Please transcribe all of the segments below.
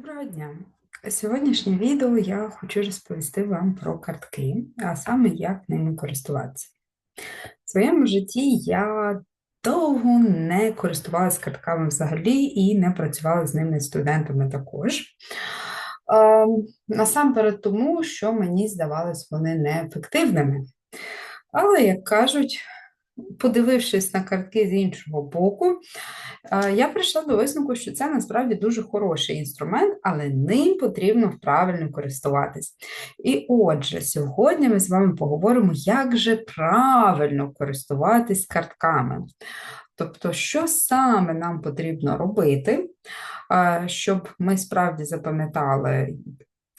Доброго дня! Сьогоднішнє відео я хочу розповісти вам про картки, а саме як ними користуватися. В своєму житті я довго не користувалася картками взагалі і не працювала з ними студентами також. Ем, насамперед тому, що мені здавалось вони неефективними. Але, як кажуть, подивившись на картки з іншого боку, я прийшла до висновку, що це насправді дуже хороший інструмент, але ним потрібно правильно користуватись. І отже, сьогодні ми з вами поговоримо, як же правильно користуватись картками. Тобто, що саме нам потрібно робити, щоб ми справді запам'ятали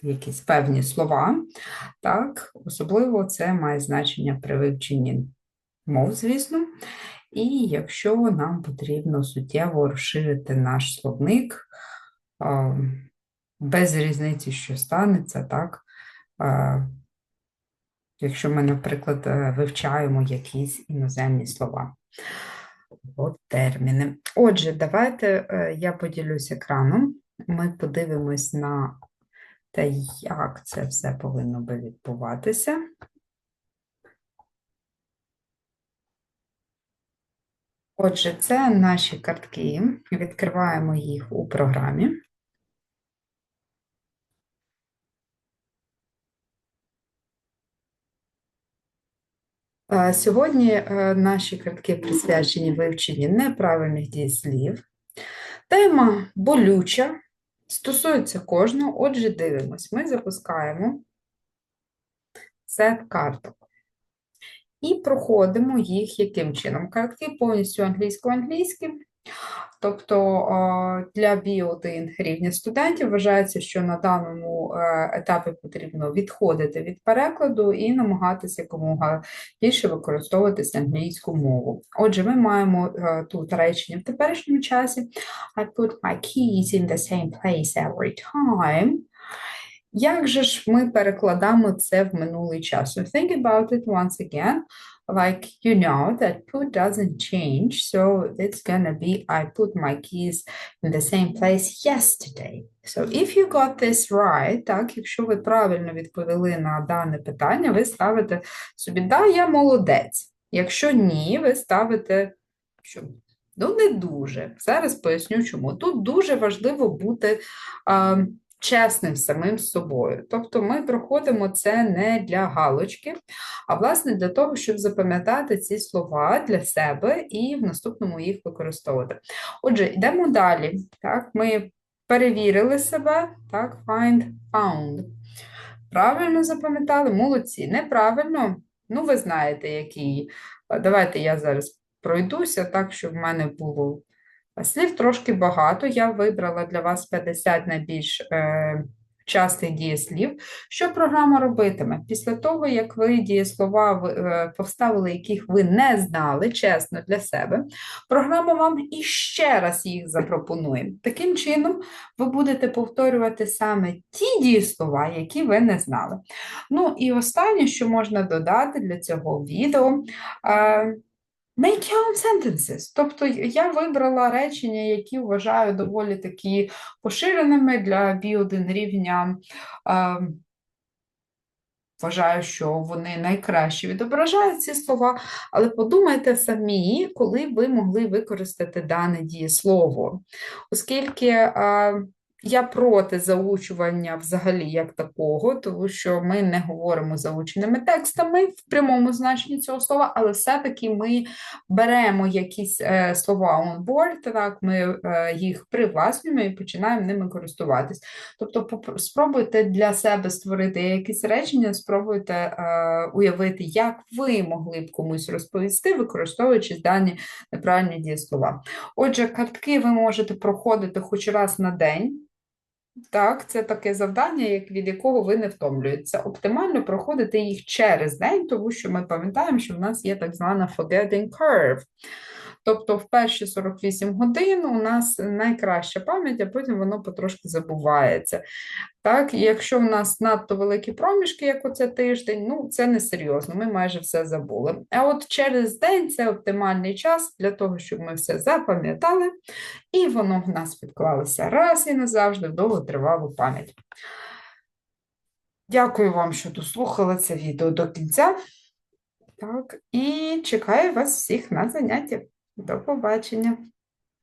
якісь певні слова, так, особливо це має значення при вивченні мов, звісно. І якщо нам потрібно суттєво розширити наш словник, без різниці, що станеться, так? Якщо ми, наприклад, е, вивчаємо якісь іноземні слова або терміни. Отже, давайте е, я поділюсь екраном, ми подивимось на те, як це все повинно би відбуватися. Отже, це наші картки. Відкриваємо їх у програмі. Сьогодні е, наші картки присвячені вивченню неправильних дієслів. Тема болюча, стосується кожного, отже, дивимось, ми запускаємо сет карток. І проходимо їх яким чином? Картки повністю англійсько-англійські. Тобто для B1 рівня студентів вважається, що на даному е, етапі потрібно відходити від перекладу і намагатися якомога більше використовувати англійську мову. Отже, ми маємо е, тут речення в теперішньому часі: I put my keys in the same place every time. Як же ж ми перекладаємо це в минулий час? So think about it once again. Like you know that put doesn't change, so it's gonna be I put my keys in the same place yesterday. So if you got this right, так, якщо ви правильно відповіли на дане питання, ви ставите собі да, я молодець. Якщо ні, ви ставите що? Ну, не дуже. Зараз поясню, чому. Тут дуже важливо бути. Um, чесним самим собою. Тобто ми проходимо це не для галочки, а власне для того, щоб запам'ятати ці слова для себе і в наступному їх використовувати. Отже, йдемо далі. Так, Ми перевірили себе, так, find, found. Правильно запам'ятали? Молодці. Неправильно, ну, ви знаєте, який. Давайте я зараз пройдуся так, щоб в мене було Слів трошки багато. Я вибрала для вас 50 найбільш е, частих дієслів. Що програма робитиме? Після того, як ви дієслова е, поставили, яких ви не знали, чесно для себе, програма вам іще раз їх запропонує. Таким чином, ви будете повторювати саме ті дієслова, які ви не знали. Ну і останнє, що можна додати для цього відео. Е, Make your own sentences. Тобто я вибрала речення, які вважаю доволі такі поширеними для B1 рівня. Вважаю, що вони найкраще відображають ці слова, але подумайте самі, коли ви могли використати дане дієслово. Оскільки я проти заучування взагалі як такого, тому що ми не говоримо заученими текстами в прямому значенні цього слова, але все-таки ми беремо якісь е, слова on board, так, ми е, їх привласнюємо і починаємо ними користуватись. Тобто, спробуйте для себе створити якісь речення, спробуйте е, уявити, як ви могли б комусь розповісти, використовуючи дані неправильні дієслова. Отже, картки ви можете проходити хоч раз на день. Так, це таке завдання, від якого ви не втомлюєтеся. Оптимально проходити їх через день, тому що ми пам'ятаємо, що в нас є так звана forgetting curve. Тобто в перші 48 годин у нас найкраща пам'ять, а потім воно потрошки забувається. Так, якщо в нас надто великі проміжки, як оце тиждень, ну це не серйозно, ми майже все забули. А от через день це оптимальний час для того, щоб ми все запам'ятали, і воно в нас відклалося раз і назавжди в довготривалу пам'ять. Дякую вам, що дослухали це відео до кінця. Так, і чекаю вас всіх на заняття. До побачення!